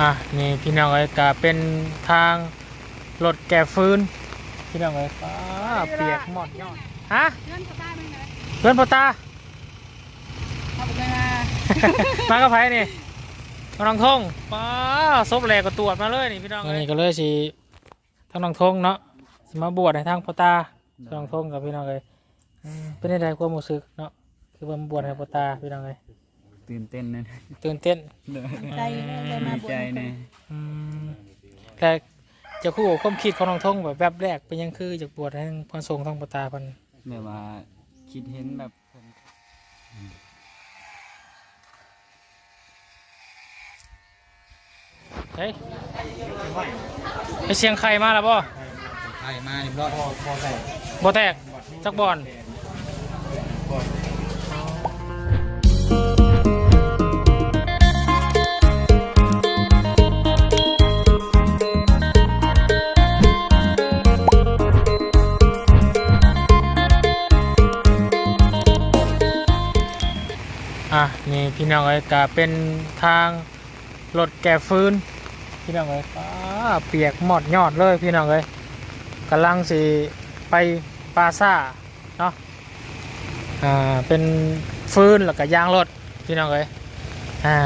อะนี่พี่น้องเอ้ยก็เป็นทางรถแก่ฟื้น พี่น้องเอ้ยป้าเปียกหมดยอดฮะเงินก็ได้ไหมนะเพื่อนพ่อตาเอาไปเลยนะมากับไผนี่กำลังทงป้าซบแหลกก็ตรวจมาเลยนี่พี่น้องนี่ก็เลยสิทางน้องทงเนาะสิมาบวชให้ทางพ่อตาทางน้องทงกับพี่น้องเลยอืมเป็นได้ความรู้สึกเนาะคือว่ามาบวชให้พ่อตาพี่น้องเลย ตื่นเต้นนะตื่นเต้นใจเลยมาดีบนใจนะ อืมแต่จะคู่กับความคิดของน้องทงแบบแบบแรกเป็นยังคือจะบวชให้พระสงฆ์ทางพ่อตาเพันแบบว่าคิดเห็นแบบเพิ่นเฮ้ยไปเสียงใครมาแล้วบ่ไข่มาเรียบร้อยพอใส่บ่แตกจักบอล พี่น้องเอ้ยก็เป็นทางรถแก่ฟื้น พี่น้องเอ้ยป้าเปียกหมดยอดเลยพี่น้องเอ้ยกำลังสิไปปาซ่าเนาะอ่าเป็นฟื้นแล้วก็ยางรถพี่น้องเอ้ยอ่า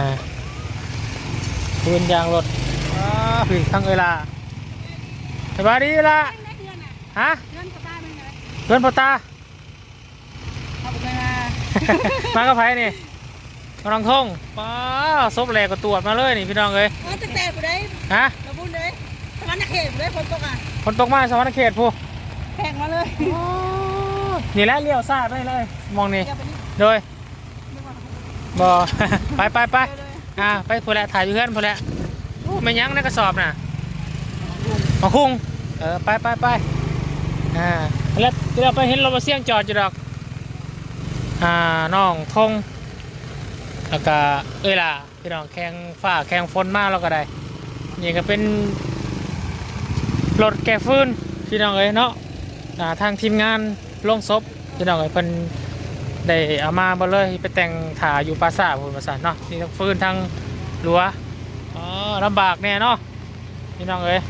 ฟื้นยางรถอ้าพี่ทั้งเวลาสบายดีละได้เดือนอะฮะเงินก็ได้ไหมนะเพื่อนพ่อตาเอาไปเลยนะมากับไผนี่ กำลังทงป้าซบแหลกก็ตรวจมาเลยนี่พี่น้องเอ้ยว่าจะแต่กูได้ฮะกระบุญเลยสวรรค์เขตกูได้ฝนตกอะคนตกมาสวรรค์เขตผู้แข่งมาเลยนี่แหละเลี้ยวซ้ายไปเลย มองนี่เดี๋ยวไปนี่โดยเดี๋ยวก่อนบอไปไปไปเดี๋ยวเลยอ่าไปพูดแหละถ่ายอยู่เพื่อนพูดแหละโอ้ไม่ยั้งในกระสอบน่ะมาคุ้งเออไปไปไปอ่าแล้วเดี๋ยวเราไปเห็นรถมาเสี่ยงจอดอยู่ดอกอ่าน้องทง แล้วก็เอ้ยล่ะพี่น้องแข่งฟ้าแข่งฝนมาแล้วก็ได้นี่ก็เป็นรถแก่ฟื้นพี่น้องเอ้ยเนาะทางทีมงานลงศพพี่น้องเอ้ยเป็นได้เอามาบ่เลยไปแต่งถาอยู่ปราสาทพูนปราสาทเนาะนี่ทั้งฟืนทั้งรั้วอ๋อลำบากแน่เนาะพี่น้องเอ้ย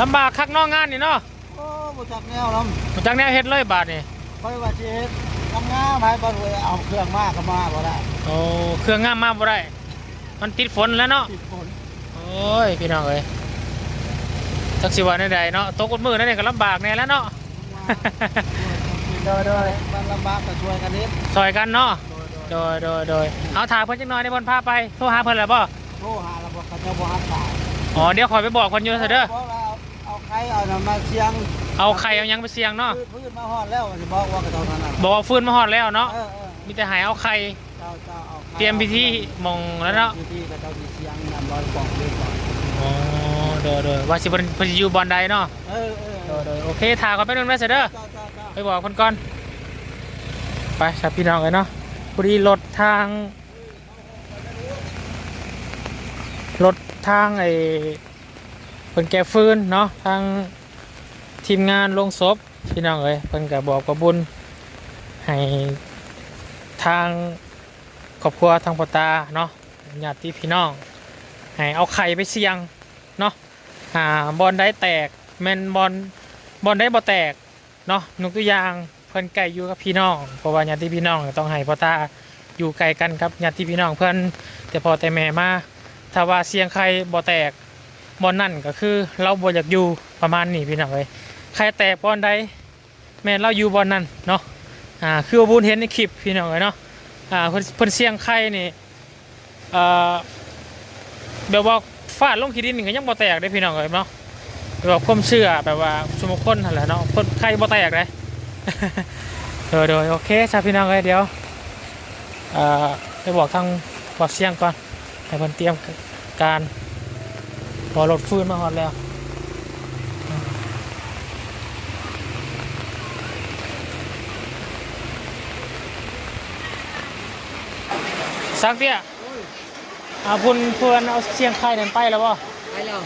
ลำบากคักนอกงานนี่เนาะ โอ้บ่จักแนวลมาจากแนวเฮ็ดเลยบาทนี่ำค่อยว่าสิเฮ็ดทำงานไปบ่รวยเอาเครื่องมาก็มาบ่ได้โอ้เครื่องงามมากบ่ได้ มันติดฝนแล้วเนาะ ติดฝนโอ้ยพี่น้องเอ้ยจักสิว่าในใดเนาะตกกดมือนั่นนี่ก็ลำบากแน่แล้วเนาะ โดยโดยมันลำบากก็ช่วยกันนิดซอยกันเนาะ โดยโดยโดยโดยโดยเอาถ่ายเพิ่นจังหน่อยในบนพาไป โทรหาเพิ่นแล้วบ่ โทรหาแล้วบ่เขาจะบ่ฮับสายอ๋อเดี๋ยวขอยไปบอกคนอยู่เถอะเด้อเพราะว่าเอาเอา ใครเอาน้ำมาเชียงเอาไข่เอาหยังไปเสียงเนาะพื้นพื้นมาฮอดแล้วสิบอกว่ากระเจ้านั้นน่ะบอกว่าฟื้นมาฮอดแล้วเนาะเออเออมีแต่ใหายเอาไข่เจ้าเจ้าเอาใคเตรียมพิธีมองแล้วเนาะพิธีกระเจ้าสิเชียงนำร้อยกล่องเลยก่อนอ๋อโดยโดยว่าสิเพิ่นเพิ่นสิอยู่บอนใดเนาะเออเออโดยโดยโอเคถ่ายก่อนแป๊บนึงนะเสยเด้อ เจ้าเจ้าเจ้า ไปบอกคนก่อน ไปครับพี่น้องเลยเนาะพอดีรถทาง รถทางไอ้เพิ่นแก่ฟื้นเนาะทางทีมงานลงศพพี่น้องเอ้ยเพิ่นก็บอกกับบุญให้ทางครอบครัวทางปตาเนาะญาติพี่น้องให้เอาไข่ไปเสี่ยงเนาะหาบอลได้แตกแมนบอลบอลได้บ่แตกเนาะยกตัวอย่างเพิ่นไก่อยู่กับพี่น้องเพราะว่าญาติพี่น้องต้องให้ปตาอยู่ไกลกันครับญาติพี่น้องเพื่อนแต่พอแต่แม่มาถ้าว่าเสียงใครบ่แตก บอลนั่นก็คือเราบ่อยากอยู่ประมาณนี้พี่น้องเอ้ยใครแตกบอลใดแม่เราอยู่บอลนั่นเนาะอ่าคือว่าบุญเห็นในคลิปพี่น้องเอ้ยเนาะอ่าเพิ่นเพิ่นเสียงใครนี่อ่อแบบว่าฟาดลงขีดินนี่ก็ยังบ่แตกได้พี่น้องเอ้ยเนาะแบบความเชื่อแบบว่าสมคนนั่นแหละเนาะเพิ่นใครบ่แตกเลยโดยโดยโอเคชาพี่น้องเอ้ยเดี๋ยวอ่อไปบอกทางบอกเสียงก่อนให้เพิ่นเตรียมการ พอรถฟื้นมาฮอดแล้วสักเตี้ยอาพุ่นเพื่อนเอาเสียงไข่เดินไปแล้วบ่ไปแล้ว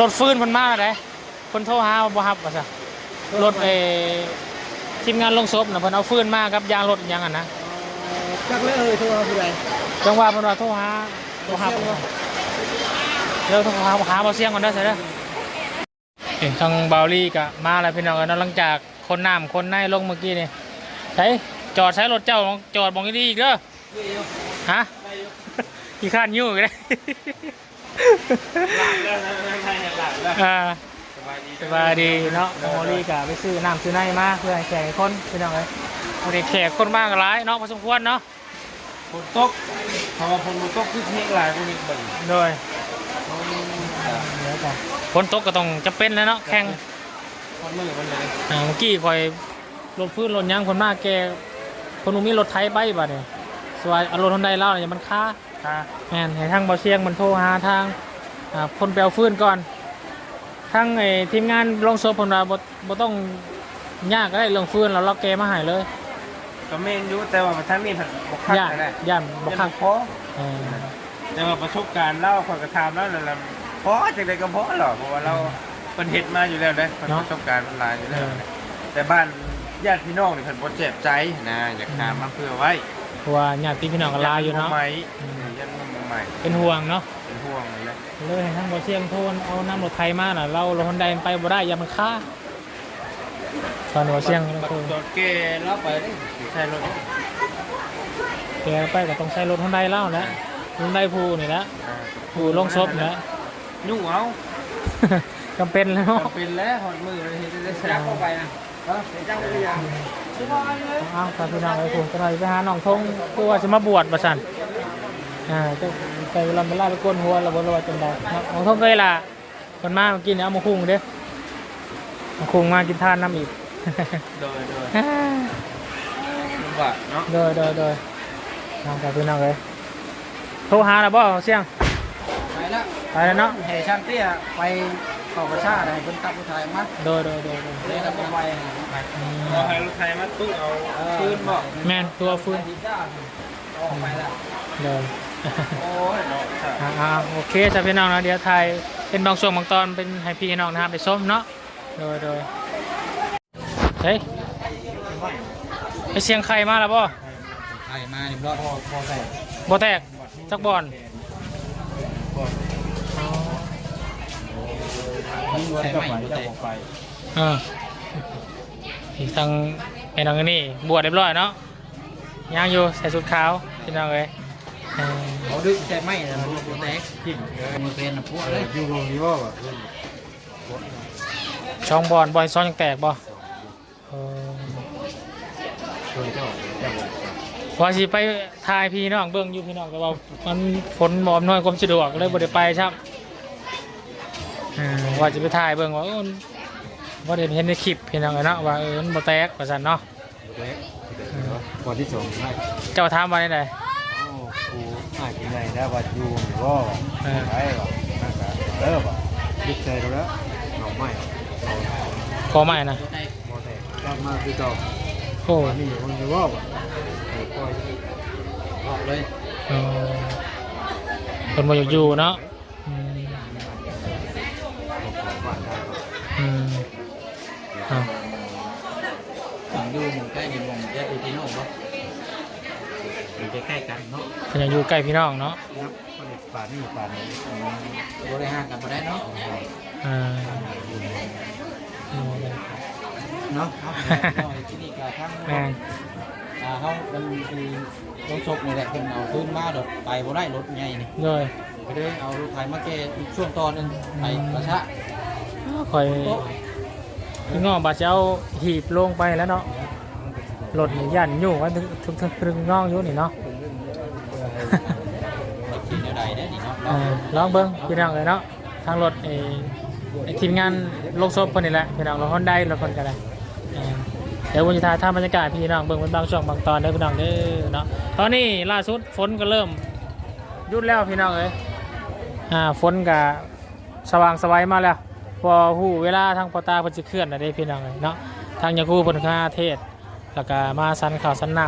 รถฟื้นเพิ่นมาได้คนโทรหาบ่ฮับว่าซะรถเออทีมงานลงศพน่ะเพิ่นเอาฟื้นมากับยางรถอิหยังอะนะจักเลยเอ้ยโทรมาผู้ใดจังหวะมันว่าโทรหาโทรหา เดี๋ยวโทรหาหาเบาเสียงก่อนได้ใช่ไหมเห็นทางเบาลี่กะมาแล้วพี่น้องกันหลังจากคนน้ำคนในลงเมื่อกี้นี่ใช้จอดใช้รถเจ้าจอดมองดีๆอีกเด้อฮะขี้ข้านยุ่งอีกเลยอ่าสบายดีเนาะโมลี่กะไปซื้อน้ำซื้อในมาเพื่อให้แขกคนพี่น้องเลยวันนี้แขกคนมากหลายเนาะพอสมควรเนาะฝนตกเพราะว่าฝนบ่ตกคือเทกหลายพวกนี้เบิ่งโดย เดี๋ยวก่อนฝนตกก็ต้องจะเป็นแล้วเนาะแข่งฮอดมือมันเลยอ่าเมื่อกี้คอยรถพื้นรถหยังคนมากแกคนนู้นมีรถไถไปบ่เนี่ยสวายเอารถคนใดเล่าเนี่ยมันค้าค่ะแม่นให้ทางเบาเชียงมันโทรหาทางอ่าคนแปลฟื้นก่อนทั้งไอ้ทีมงานลงโซผลว่าบ่บ่ต้องยากก็ได้เรื่องฟื้นเราล็อกแกมาให้เลยก็แม่นอยู่แต่ว่าทางนี้ผัดบ่คักย่านนั่นแหละย่านบ่คัก พอเออแต่ว่าประสบการณ์เล่าคนกระทำแล้วนั่นแหละ พอจังไดก็พอหรอกเพราะว่าเราเป็นเฮ็ดมาอยู่แล้วเด้เพิ่นประสบการณ์มันหลายอยู่แล้วแต่บ้านญาติพี่น้องนี่เพิ่นบ่เจ็บใจนะอยากถามมาเพื่อไว้เพราะว่าญาติพี่น้องก็ลาอยู่เนาะใหม่อืม ยันมาใหม่เป็นห่วงเนาะเป็นห่วงเลยแหละเลยให้ทางเบาเชียงโทรเอาน้ำรถไทยมาน่ะเรารถคนใดมันไปบ่ได้อย่ามันค้าตอนเบาเชียงบัดโทรจอดเกแล้วไปได้ใช่รถแกไปก็ต้องใช้รถคนใดเล่าแหล้วรถใดภูนี่แหละอ่าภูลงศพแหล้ว ยุ่งเอาจำเป็นแล้วจำเป็นแล้วหอดมือเลยเฮ็ดได้จักเข้าไปนะเออเสียจังเลยยังอ้าวครับพี่น้องไอ้ภูก็เลยไปหาน้องทงคือว่าจะมาบวชประสันอ่าจะไปลำไปล่าไปก้นหัวเราบ่รู้ว่าจังไดเนาะน้องทงเคยล่ะคนมาเมื่อกี้เนี่ยเอามาคุงเด้อมาคุงมากินทานน้ำอีกโดยโดยลำบากเนาะโดยโดยโดยน้องกับพี่น้องเลยโทรหาแล้วบ่เสียงไปละ ไปแล้วเนาะเฮช่างเตี้ยไปเข้าประชาได้เพิ่นขับรถไถมาโดยโดยโดยโดยเลยแล้วก็ไปอืมเอาให้รถไถมาตู้เอาคืนบ่แม่นตัวฟื้นออกไปละเดินโอ้ยเนาะอ่าอ่าโอเคจ้ะพี่น้องนะเดี๋ยวถ่ายเป็นบางช่วงบางตอนเป็นให้พี่น้องนะครับไปส้มเนาะโดยโดยเฮ้ยไปเสียงใครมาแล้วบ่ไถมานี่บ่พอพอใส่บ่แตกจักบอล ใส่ใหม่บ่แตกเอออีกทางไอ้น้องอันนี่บวชเรียบร้อยเนาะย่างอยู่ใส่ชุดขาวพี่น้องเลยเออเขาดึงใส่ใหม่แล้วมันบ่แตกกินมันเป็นพวกเลยอยู่ตรงนี้บ่บ่ช่องบอลบอลซ้อนยังแตกบ่เออเคยเจ้าเจ้าว่าสิไปทายพี่น้องเบิ่งอยู่พี่น้องแต่ว่ามันฝนบ่อำนวยความสะดวกเลยบ่ได้ไปครับอ่า ว่าจะไปถ่ายเบิ่งว่าเออว่าได้เห็นในคลิปพี่น้องเนาะว่าเออมันบ่แตกว่าซั่นเนาะแตกวันที่สองให้เจ้าถามว่าได้ไดโอ้กูอาจจะไงนะว่าอยู่หรือว่าเออไอ้บ่นั่นก็เออบ่ยึดใจเราแล้วหน่อไม้เราขอใหม่นะโมเตกลับมาคือเก่าโอ้อันนี้มันจะว่าบ่เออปล่อยออกเลยเออเพิ่นบ่อยากอยู่เนาะ อืมของบ้านได้อืมอ่าฝั่งอยู่หมู่ใกล้นี่มองแยกอยู่ที่โน่นบ่อยู่ใกล้ๆกันเนาะเพิ่นอยากอยู่ใกล้พี่น้องเนาะครับป่านี่ป่านี้บ่ได้ห่างกันบ่ได้เนาะอ่าเนาะที่นี่ก็ทั้งแม่นอ่าเขาเป็นคือรถศพนี่แหละเพิ่นเอาขึ้นมาดอกไปบ่ได้รถใหญ่นี่เลยก็เลยเอารถไถมาแก้อีกช่วงตอนหนึงไปประชะ คอยพี่น้องบาดจะเอาหีบลงไปแล้วเนาะรถนี่ย่านอยู่ว่าถึงถึงถึงงน้องอยู่นี่เนาะขี่แนวใดได้นี่เนาะอ่าลองเบิ้งพี่น้องเลยเนาะทางรถไอ้ไอทีมงานโลงศพคนนี่แหละพี่น้องเราฮอนได้เราคนกันเลยเดี๋ยววันจะถ่ายทำบรรยากาศพี่น้องเบิ่งเป็นบางช่วงบางตอนเด้อพี่น้องเด้อเนาะตอนนี้ล่าสุดฝนก็เริ่มยุดแล้วพี่น้องเอ้ยอ่าฝนก็สว่างสวัยมาแล้ว พอหูเวลาทางปอตาเพิ่นสิเคลื่อนน่ะเด้พี่น้องเอ้ยเนาะทางยาคูเพิ่นคาเทศแล้วก็มาสันข่าวสันน้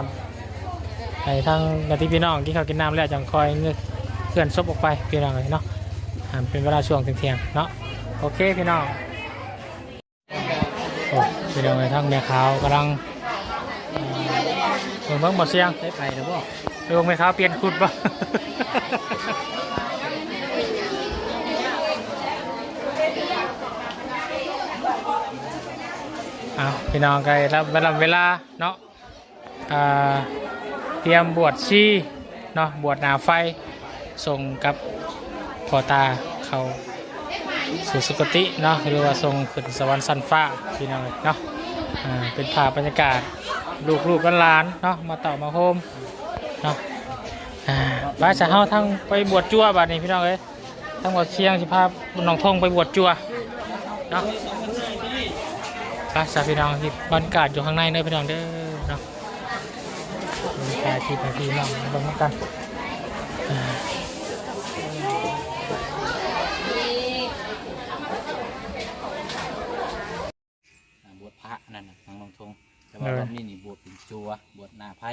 ำให้ทางญาติพี่น้องที่เขาวกินน้ำแล้วจังคอยเงือกเคลื่อนศพออกไปพี่น้องเลยเนาะอ่าเป็นเวลาช่วงเที่ยงๆเนาะโอเคพี่น้องโอ้พี่น้องเลยทั้งแม่ขาวกำลังอ่าเบิ่งเบิ่งบ่เสียงได้ไปแล้วบ่ลงไหมครับเปลี่ยนขุดบ่ เอาพี่น้องกลรับเวลาเวลาเนาะเตรียมบวชชีเนาะบวชนาไฟส่งกับพ่อตาเขาสู่สุคติเนาะหรือว่าส่งขึ้นสวรรค์สันฟ้าพี่น้องเนาะเป็นภาพบรรยากาศลูกลูกหลานเนาะมาต่อมาโฮมเนาะบ้าจะเฮาทั้งไปบวชจั่วบัดนี้พี่น้องเอ้ยทั้งหมดเชียงสิพาน้องทงไปบวชจั่วเนาะ ไปสาพี่น้องที่บรรยากาศอยู่ข้างในเด้อพี่น้องเด้อเนาะมีแค่ที่ไปพี่น้องลงมากันอ่าอ่าบวชพระนั่นน่ะทางลงทงแต่ว่ารอบนี้นี่บวชเป็นจัวบวชนาไพ่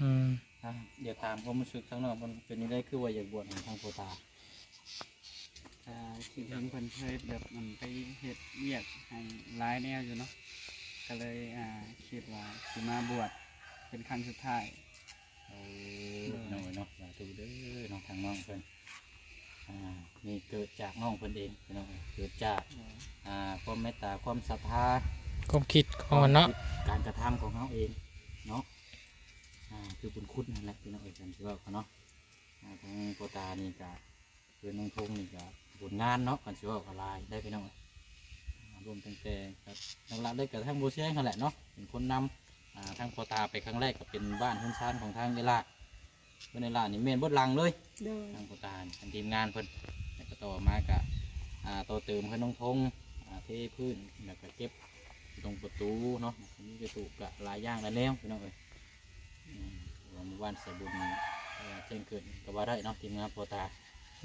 อืม อะเดี๋ยวถามความรู้สึกข้างนอกมันเป็นยังไงคือว่าอยากบวชทางโพตา อ่าที่เพิ่นเพิ่นเคยแบบมันไปเฮ็ดเวียกให้ร้ายแนวอยู่เนาะก็เลยอ่าคิดว่าสิมาบวชเป็นครั้งสุดท้าย เออน้อยเนาะสาธุเด้อน้องทางน้องเพิ่นอ่านี่เกิดจากน้องเพิ่นเองพี่น้องเกิดจากอ่าความเมตตาความศรัทธา ความคิดของมันเนาะการกระทำของเขาเองเนาะอ่าคือบุญคุณนั่นแหละพี่น้องเอกกันที่ว่าเขาเนาะอ่าทางโพตานี่ก็ คือน้องทงนี่ก็บุญงานเนาะกันสิว่าอะไรได้พี่น้องเอ้ยอ่ารวมตั้งแต่ครับหลักๆได้กับทางโบเชียงนั่นแหละเนาะเป็นคนนำอ่าทางโพตาไปครั้งแรกก็เป็นบ้านพื้นชานของทางเอลาเพื่อนเอลานี่เมนบดลังเลยเดินทางโพตานี่ทางทีมงานเพิ่นแล้วก็ต่อมากะอ่าต่อเติมเพื่อนน้องทงอ่าเทพื้นแล้วก็เก็บตรงประตูเนาะมีประตูกะหลายอย่างหลายแนวพี่น้องเอ้ยอืมว่าหมู่บ้านใส่บุญเอ่อแจ้งเกิดก็ว่าได้เนาะทีมงานโปรตา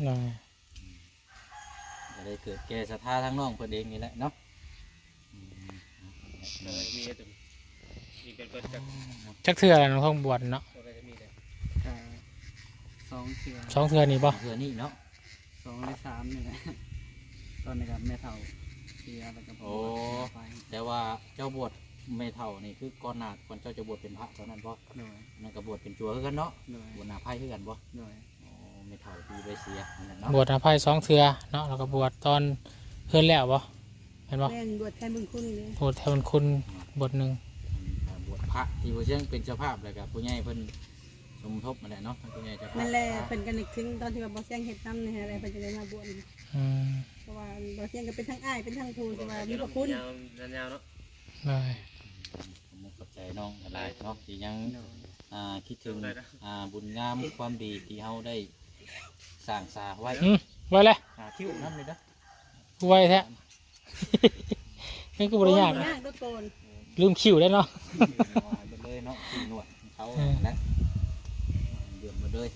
เนาะก็ได้เกิดแก่ศรัทธาทั้งน้องเพิ่นเองนี่แหละเนาะอืมเลยมีแต่มีเป็นเปิดจากจักเทื่อแล้วน้องทงบวชเนาะตัวอะไรจะมีเลยก็สองเสือสองเทื่อนี่ป่ะเพื่อนี่เนาะสองในสามนี่แหละตอนนี้กับแม่เฒ่าเสียแล้วก็บวชไปแต่ว่าเจ้าบวชเมเท่านี่คือก่อนหน้าก่อนเจ้าจะบวชเป็นพระตอนนั้นบ่โดยนั่นก็บวชเป็นจัวคือกันเนาะโดยบวชหน้าไพ่คือกันบ่โดยอ๋อ เมเท่าที่ไปเสียนั่นแหละเนาะบวชอาภัยสองเทื่อเนาะแล้วก็บวชตอนเพื่อนแล้วป่ะเห็นป่ะแม่นบวชแทนบุญคุณเลยบวชแทนคุณบทหนึ่งอ่าบวชพระที่ผู้เชี่ยงเป็นเจ้าภาพแล้วก็ผู้ใหญ่เพิ่นสมทบมาแหละเนาะผู้ใหญ่เจ้าภาพนั่นแหละเป็นกันนึกถึงตอนที่ว่าบ่เสียงเฮ็ดนำนี่ฮะอะไรเพิ่นจะได้มาบวชอืมเพราะว่าบ่เสียงก็เป็นทั้งอ้ายเป็นทั้งครูแต่ว่ามีพระคุณยาวยาวๆเนาะได้ผมขอบใจน้องหลายๆเนาะที่ยังอ่าคิดถึงอ่าบุญงามความดีที่เฮาได้ สร้างสาไว้อืมไว้เลยหาคิ้วน้ำเลยนะไว้แท้นี่ก็บริยากโอ้ยยากตัวโกนลืมคิวได้เนาะ ไปเลยเนาะที่หนวดของเขาอืมและเดือดมาเลย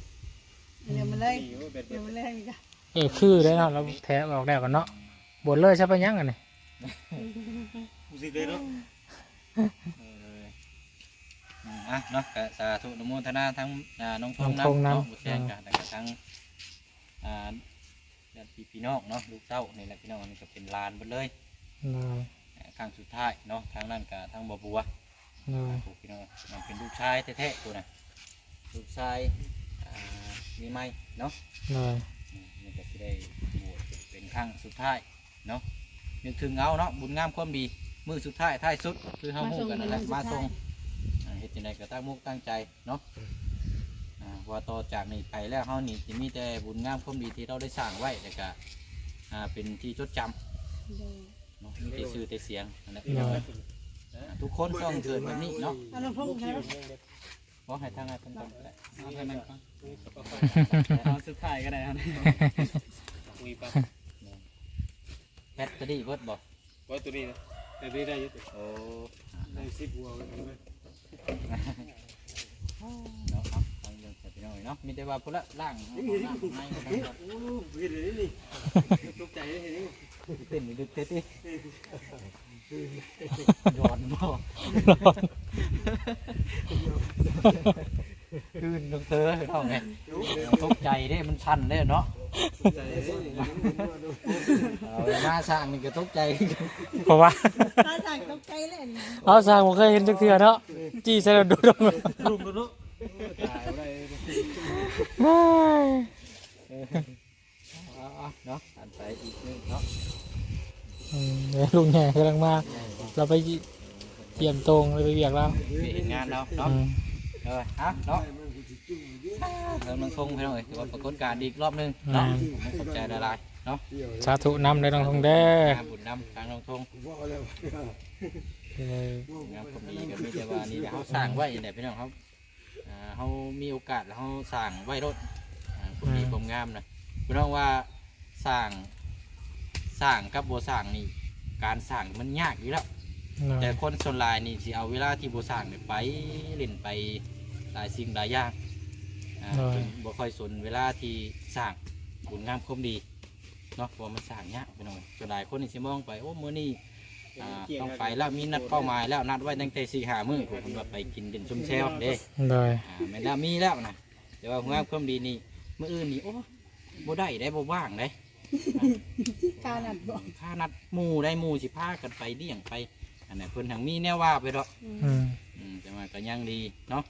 เดี๋ยวมาเลยมีว่าเป็นเดี๋ยวมาเลยนี่ก็เออคือได้เนาะเราแถออกแล้วกันเนาะบทเลยใช่ปะยังกันนี่ผู้สิเลยเนาะเอออืมอะเนาะก็สาธุอนุโมทนาทั้งอ่าน้องทน้องงทงน้ำน้เนาะบุษยกันแล้วก็ทั้งอ่าญาติพี่น้องเนาะลูกเต้านี่แหละพี่น้องอันนี้ก็เป็นลานหมดเลยำเลยครั้งสุดท้ายเนาะทางนั้นกับทางบัวบัวเลยผูกพี่น้องมันเป็นลูกชายแท้ๆตัวน่ะลูกชายอ่ามีไหมเนาะเลยอืมนี่ก็จะได้บวชเป็นครั้งสุดท้ายเนาะนึกถึงเอาเนาะบุญงามความดีมือสุดท้ายท้ายสุดคือเฮาฮู้กันนั่นแหละมาส่งอ่า เฮ็ดจังไดก็ตั้งมุกตั้งใจเนาะอ่าว่าต่อจากนี้ไปแล้วเฮานี่จะมีแต่บุญงามความดีที่เราได้สร้างไว้แล้วก็อ่าเป็นที่จดจำเดี๋ยวเนาะมีแต่ชื่อแต่เสียงนั่นแหละเลยทุกคนต้องเกิดแบบนี้เนาะเอาน้ำพุ่งใช่ไหมขอให้ทางให้เพิ่นก่อนก็ได้เอาเท่านั้นก่อนเอาสุดท้ายก็ได้ครับคุยปั๊บแพทจะดีเบิดบ่ว่าตัวนี้นะแต่นี้ได้อยุติโอ้ ได้สิบหัวเลย เนาะครับทางเรื่องจะไปหน่อยเนาะมีแต่ว่าพุ่นละล่างเอาล่างในก็ได้ครับโอ้ยเดี๋ยนี้ตกใจเลยเห็นไหมเต้นนี่ดึกเต้นดิย้อนบ่คืนลงเตอเท่าไงตกใจเด้มันชันเด้เนาะ เอาหน้าสร้างนี่ก็ตกใจเพราะว่า ถ้าสั่งตกใจเลยนี่เอาสร้างผมเคยเห็นจักเทื่อเนาะจี้ใส่แล้วดูดงรุมกันเนาะตายบ่ได้เอาๆเนาะอันไปอีกนึงเนาะอืมเดี๋ยวลุงแห่กำลังมา เราไปเยี่ยมตรงเลยไปเบียกเราไปเห็นงานเราเนาะ อืม เออฮะเนาะเริ่มนังทงพี่น้องเอ้ยถือว่าปรากฏการณ์อีกรอบหนึงเนาะไม่สนใจละลายเนาะสาธุนำเลยน้องทงเด้องานบุญนำทางน้องทงเอองานผมดีก็มีแต่ว่านี่เดี๋ยวเขาสร้างไว้เนี่ยพี่น้องเขาอ่าเขามีโอกาสแล้วเขาสร้างไว้รถอ่าผมดีผมงามนะพี่น้องว่าสร้างสร้างกับบัวสร้างนี่การสร้างมันยากอยู่แล้ว แต่คนส่วนหลายนี่สิเอาเวลาที่บัวสร้างเนี่ยไปเล่นไปหลายสิ่งหลายอย่างอ่าเพิ่นบ่ค่อยสนเวลาที่สร้างบุญงามคมดีเนาะเพราะว่ามันสร้างยากพี่น้องส่วนหลายคนนี่สิมองไปโอ้มื้อนี้อ่าต้องไปแล้วมีนัดเป้าหมายแล้วนัดไว้ตั้งแต่สี่หามื้อผมว่าไปกินเป็นชุมแซวเด้เลยอ่าแม่นแล้วมีแล้วนะแต่ว่าความความดีนี่มื้ออื่นนี่โอ้บ่ได้ได้บ่ว่างได้กานัดบอกถ้านัดหมู่ได้หมู่สิพากันไปเลี้ยงไป อันนั้นเพิ่นทางมีแนวว่าไปดอกอืมอืมแต่ว่าก็ยังดีเนาะ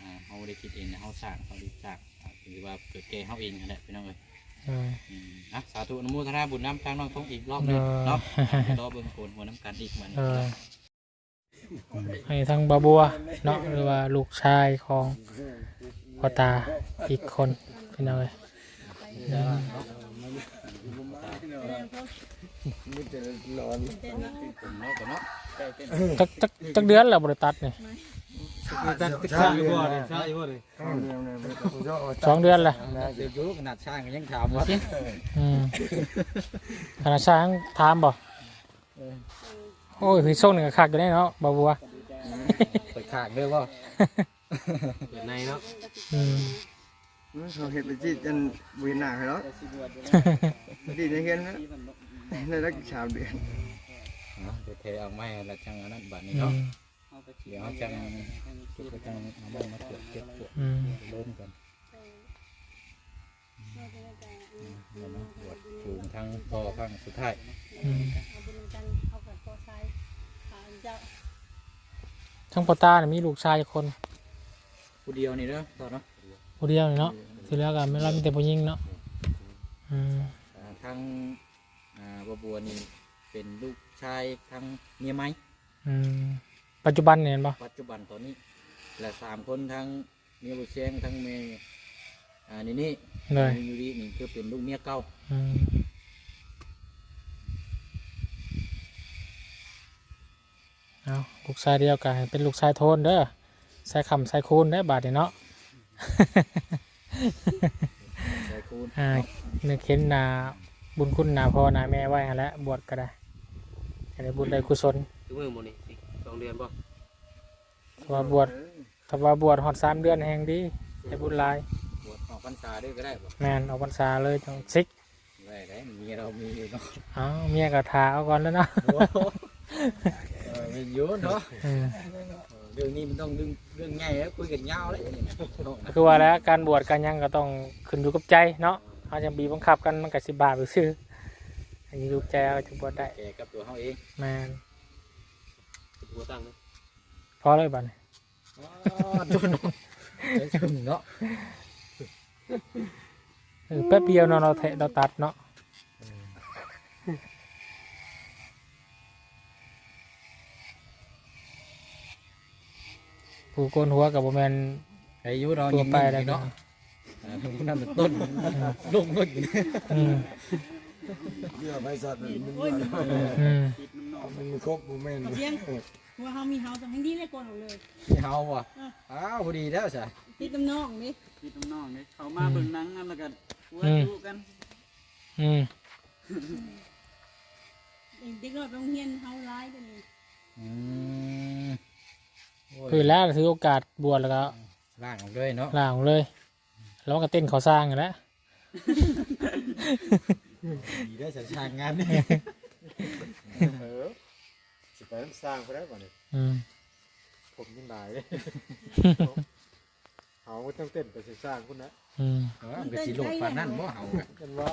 อ่าเฮาได้คิดเองนะเฮาสร้างเฮาได้สร้างอ่าถือว่าเกิดแก่เฮาเองนั่นแหละพี่น้องเอ้ยเลยอืมนะสาธุอนุโมทนาบุญน้ำทางน้องทงอีกรอบหนึงเนาะรอเบิ่งผลหัวน้ำกันอีกมันเลยให้ทั้งบาบัวเนาะหรือว่าลูกชายของพ่อตาอีกคนพี่น้องเลยอื มเต้นเนาะผมเนาะก็เนาะจักจักจักเดือนแล้วบริตัดนี่ตัดตึกซ่าอยู่บ่นี่ซ่าอยู่บ่นี่สองเดือนแหละเดี๋ยวอยุขนาดช่างก็ยังถามว่าสิอืมขณะช้างถามบ่โอ้ยคือส่งหนึ่งกับคักอยู่ได้เนาะบาบัวเปิดขากด้วยว่าเปิดในเนาะอืมเขาเห็นไปจีจนบริหนาเหรอดีในเห็นนะ ในรักสามเดือนเดี๋ยวเทเอาไม้ละจังอันนั้นบัดนี้อืเนาะมเดี๋ยวเขาจังจุดกระจังเอาไม้มาตรวจเก็บตรวจอืมเริ่มกันเดี๋ยวนะบวชจูงทั้งพอข้างสุดท้ายอืมเอาบุญกันเอากับโพไซอ่าเจ้าทั้งพ่อตาเนี่ยมีลูกชายคนผู้เดียวนี่เนาะต่อเนาะผู้เดียวนี่เนาะที่แล้วกันไม่รับมีแต่ผู้หญิงเนาะอืมอ่าทั้ง อ่าบัวบัวนี่เป็นลูกชายทั้งเมียไหมอืมปัจจุบันเนี่ยเห็นปะปัจจุบันตอนนี้ และสามคนทั้งเมียบุเชียงทั้งเมียอ่านี่นี่เลยยูรินี่คือเป็นลูกเมียเก่าอืมเอาลูกชายเดียวกันเป็นลูกชายโทนเด้อใส่คำใส่คูณได้อบาทนี่เนาะใจคูณ อ่านึกเห็นหนา บุญคุณหนาพ่อหนาแม่ไว้หั่นแหล้วบวชก็ได้ให้ได้บุญได้กุศลถึงมือหมดนี่สองเดือนบ่ถ้าว่าบวชถ้าว่าบวชหอดสามเดือนแห่งดีได้บุญหลายบวชออกพรรษาด้วยก็ได้บ่แมนออกพรรษาเลยจังซิกได้ได้เมียเรามีอยู่เนาะเอาเมียก็ทาเอาก่อนแล้วเนาะเออมีเยอะเนาะอืมเออเรื่องนี้มันต้องเรื่องเรื่องใหญ่แล้วคุยกันยาวเลยนี่นะเนาะ คือว่าแล้วการบวชการหยังก็ต้องขึ้นอยู่กับใจเนาะ เขาจะบีบบังคับกันมันก็สิบาปไปซื้ออันนี้ลูกใจเอาจะบวชได้แกกับตัวเขาเองแมนหัวตั้งนะพอเลยบัดนี้จุนจุนเนาะเออแป๊บเดียวเนาะเราเทะเราตัดเนาะผู้โกนหัวกับโบแมนอายุเราตัวยังไปไปแล้วเนาะอ่า ผู้นั้นเป็นต้นลูกลูกอยู่นี่อืมเรื่องไปสัตว์มันโอ้ยอืมมันครบโมเมนต์เอาเสียง ว่าเฮามีเฮาต้องให้ดีเลยก่อนเอาเลย เฮาว่ะอ้าวพอดีแล้วสิติดน้ำนองนี่พี่น้องๆนี่เขามาเบิ่งหนังกันแล้วก็หัวดูกันอืมเด็กน้อยไปโรงเรียนเฮาร้ายกันนี่อืมโอ้ยคือแล้วถือโอกาสบวชแล้วก็ล่างออกด้วยเนาะล่างเลย แล้วก็เต้นเขาสร้างอยู่แล้ว ดีได้สัญชาติงานนี่เออสิไปสร้างไปได้ป่ะเนี่ยอืมผมยิ่งหลายเลยเขาว่าต้องเต้นไปสิสร้างคุณนะอืมเออมันก็สิโลกปานนั้นบ่เฮาอะกันว่า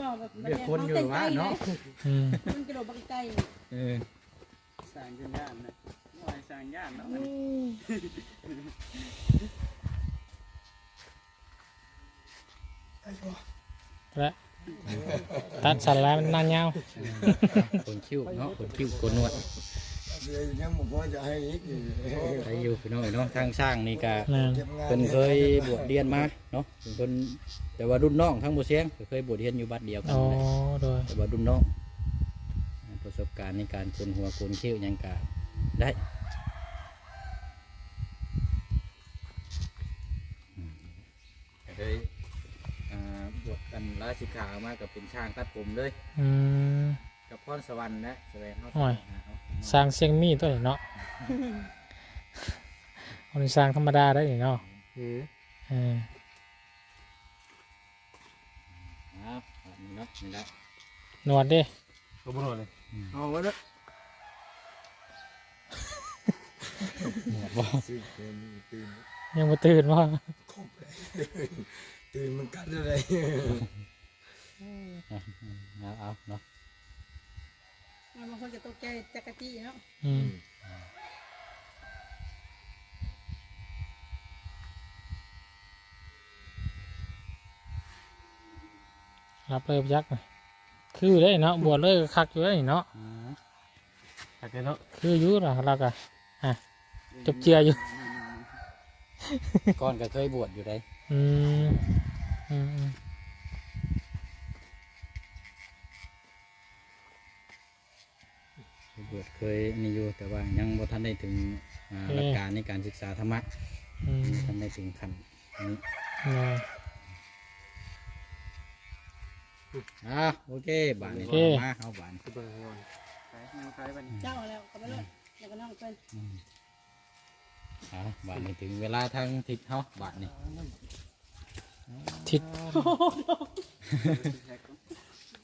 บอกแบบเลือกคนอยู่ว่าเนาะอืมมันกระโดดบังไก่เออสร้างจนย่านนะบ่ให้สร้างย่านเนาะมัน และตัดสันแล้วมันนานยาวคนคิ้วเนาะคนคิ้วคนนวดเดี๋ยวยังบอกว่าจะให้อีกอยู่ไปอยู่พี่น้องเนาะทางสร้างนี่ก็แม่นเก็บงานเพิ่นเคยบวชเรียนมาเนาะเพิ่นแต่ว่ารุ่นน้องทั้งบ่เสียงก็เคยบวชเรียนอยู่บัดเดียวกันอ๋อนั่นแหละโดยแต่ว่ารุ่นน้องประสบการณ์ในการคนหัวคนคิ้วหยังก็ได้อืมก็เลยอ่าบวชกั นลาสิกขาออกมาก็เป็นช่างตัดผมเลย อืม กับพรสวรรค์นะแสดงเขาโอ้ยหาเอาสร้างเสียงมีตัวนี้เนาะอันนี้สร้างธรรมดาได้นี่เนาะอืมเออเอาแบบนี้เนาะนี่แหละหนวดดิก็บ่รู้เลยเอาไว้ละหมวดบ่ตื่นตื่นตื่นยังมาตื่นว่าครบเลย ตื่นมันกัดอะไรเอาเอาเนาะบางคนจะตกใจจักรจี้เนาะอืมรับเลยยักษ์น่ะคือได้เนาะบวชเลยก็คักอยู่ได้เนาะอืมทักเนาะคืออยู่ล่ะเราก็อะจบเจืออยู่ ก่อนก็เคยบวชอยู่ได้ อืมอืมเบวชเคยนี่อยู่แต่ว่ายังบ่ทันได้ถึงอ่าหลักการในการศึกษาธรรมะอืมทันได้ถึงขั้นนี้เนาอ่าโอเคบานนี้โอมาเอาบาน เจ้าแล้วก็ไปเลยแล้วก็น้องเป็นอ่าบานนี้ถึงเวลาทางทิศเฮาบานนี้ทิศ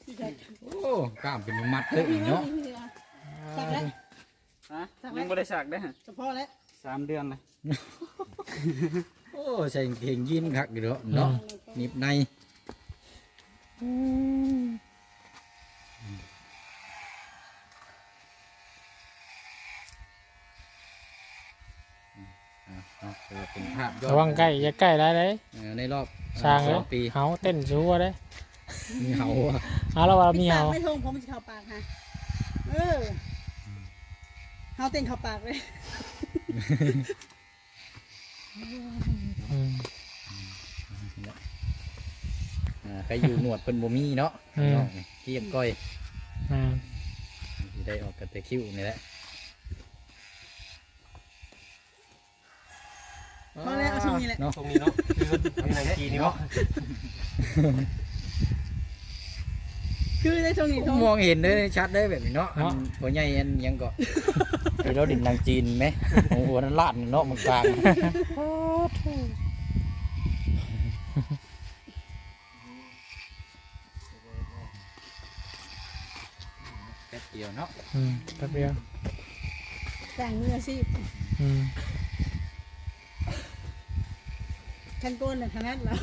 ที่ใช่โอ้กล้ามเป็นมัดเลยอีกเนาะสักแล้วฮะยังบ่ได้สักได้อฮะเฉพาะแล้วสามเดือนเลยโอ้ใส่กางเกงยีนคักอยู่เนาะเนาะหนิบในอ่า เนาะถือว่าเป็นภาพยอดระวังใกล้อย่าใกล้ได้เลยเออในรอบสร้างสแล้อวงปีเฮาเต้นชัวร์ได้มีเหาอะเอาแล้วว่ามีปาเฮากไม่ทงผมมันจะเข้าปากฮะเออเฮาเต้นเข้าปากเลยอืม อ่าใครอยู่หนวดเป็นบ่มีเนาะอืม เนาะเกียบก้อยอ่าสิได้ออกกับแต่คิ้วนี่แหละ พอแล้วเอาช่วงนี้แหละเนาะตรงนี้เนาะมีเงินมีนาทีนี่เนาะคือในช่วงนี้ทงมองเห็นเลยชัดได้แบบนี้เนาะอันหัวใหญ่อันยังก็ที่เราดินนางจีนไหมโอ้โหนั้นลาดเนาะมันกลางแป๊บเดียวเนาะอืมแป๊บเดียวแต่งมืออาชีพ อืม ขั้นต้นน่ะทางนั้นแล้ว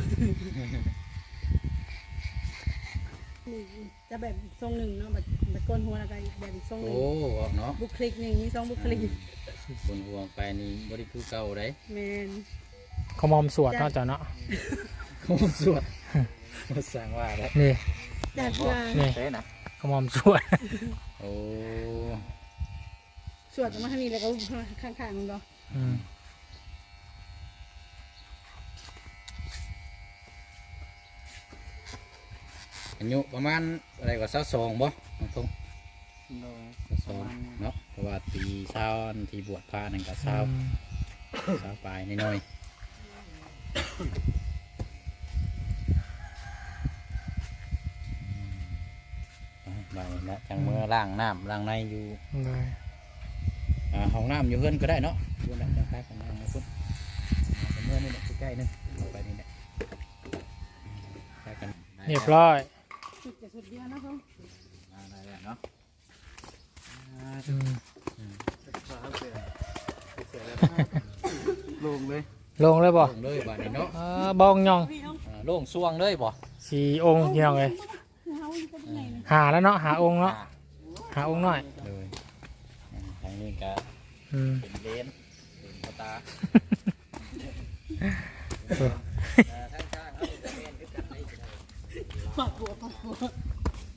นี่จะแบบทรงหนึ่งเนาะแบบแบบก้นหัวแล้วก็อีกแบบอีกทรงหโอ้นึ่งออกเนาะบุคลิกหนึ่งมีสองบุคลิกบนห่วงไปนี่บริคือเก่าได้แมนเขามอมสวดเนาะจ้ะเนาะโอ้สวดมาสั่งว่าแล้วนี่ จากเพื่อนี่ เต้นะเขามอมสวด โอ้สวดออกมาทางนี้แล้วก็ข้างๆมันก็อืม อายุประมาณอะไรกว่าสักสองบ่น้องทงโดยสักสองเนาะเพราะว่าปีเช้าอันที่บวชพระนั่นก็เช้าอืมเช้าปลายนิดหน่อยอ่าบายแล้วจังมือล่างน้ำล่างในอยู่เลยอ่าห้องน้ำอยู่เฮือนก็ได้เนาะดูนะจังคล้ายกันนะนะคุณเอาไปเมื่อนี่แหละใกล้ๆนึงเอาไปนี่แหละคล้ายกันได้เรียบร้อย สุดจะสุดเดียวนะพ่ออ่าได้แล้วเนาะอืมลงเลยลงเลยบ่โล่งเลยบ้านนี้เนาะเออบ้องยองพี่น้องอ่าโล่งสวงเลยบ่สีองค์พี่น้องเลยเฮาอยู่ตรงไหนเนี่ยหาแล้วเนาะหาองค์เนาะหาองค์หน่อยเลยอ่าทางนี้ก็อืมเป็นเลนเป็นพ่อตา ปากหัวปากหัว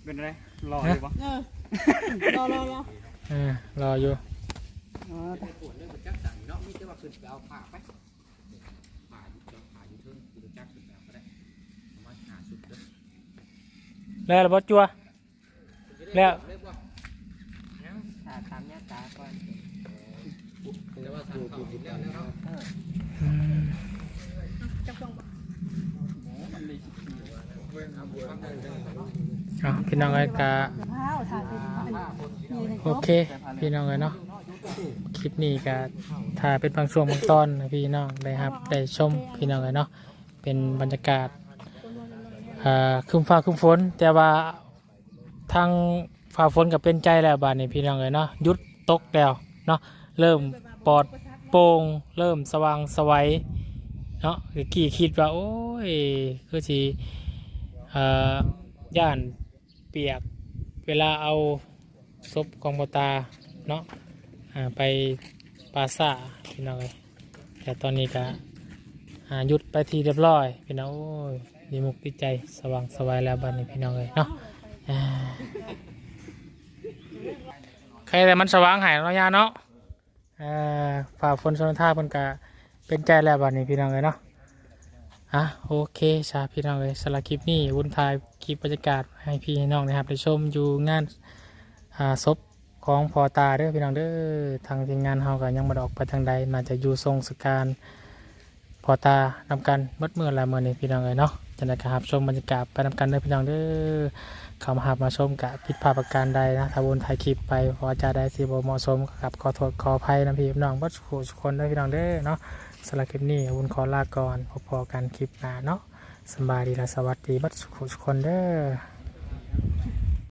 เป็นไรรออยู่ปะเออรอรอรอเออรออยู่อ๋อแต่แล้วระบจัวแล้วตาตามเนี่ยตาก่อนอืมจับต้องบ่เอาพี่น้องเลยกะเท้า ถ่ายเป็นอันนี้เลยโอเค พี่น้องเลยเนาะคลิปนี้ก็ถ่ายเป็นบางช่วงบางตอนพี่น้องได้ครับได้ชมพี่น้องเลยเนาะเป็นบรรยากาศคึมฟ้าครึ้มฝน แต่ว่าทางฟ้าฝนก็เป็นใจแล้วบาดนี้พี่น้องเลยเนาะหยุดตกแล้วเนาะเริ่มปลอดโปร่งเริ่มสว่างสวัยเนาะกี่คิดว่าโอ้ยคือสิอ่า ย่านเปียกเวลาเอาศพของบตาเนาะไปปราสาพี่น้องเลยแต่ตอนนี้ก็หยุดไปทีเรียบร้อยพี่น้องโอ้ยดีมุกดีใจสว่างสวายแล้วบัดนี้พี่น้องเลยเนาะใครแต่มันสว่างหายเนาะยาเนาะอ่าฝ่าฝนชนท่าเพิ่นก็เป็นใจแล้วบัดนี้พี่น้องเลยเนาะ อะโอเคชาพี่น้องเลยสำหรับคลิปนี้วุ่นทายคลิปบรรยากาศให้พี่น้องนะครับได้ชมอยู่งานอ่าศพของพอตาเด้อพี่น้องเด้อทางทีมงานเฮาก็ยังบ่ได้ออกไปทางใดน่าจะอยู่ทรงสการพอตานำกันมื่อเมื่อไรเมื่อนี้พี่น้องเลยเนาะจะได้ครับชมบรรยากาศไปนำกันเด้อพี่น้องเด้อเข้ามาหามาชมกะผิดพลาดประการใดนะถ้าวนถ่ายคลิปไปพอจะได้สิบเหมาะสมกับขอโทษขออภัยนะพี่น้องวัดสุขสุขคนเด้อพี่น้องเด้อเนาะ สำหรับคลิปนี้วุ้นขอลาก่อนพอๆกันคลิปหน้าเนาะสบายดีและสวัสดีบัดสุขุขคนเด้อ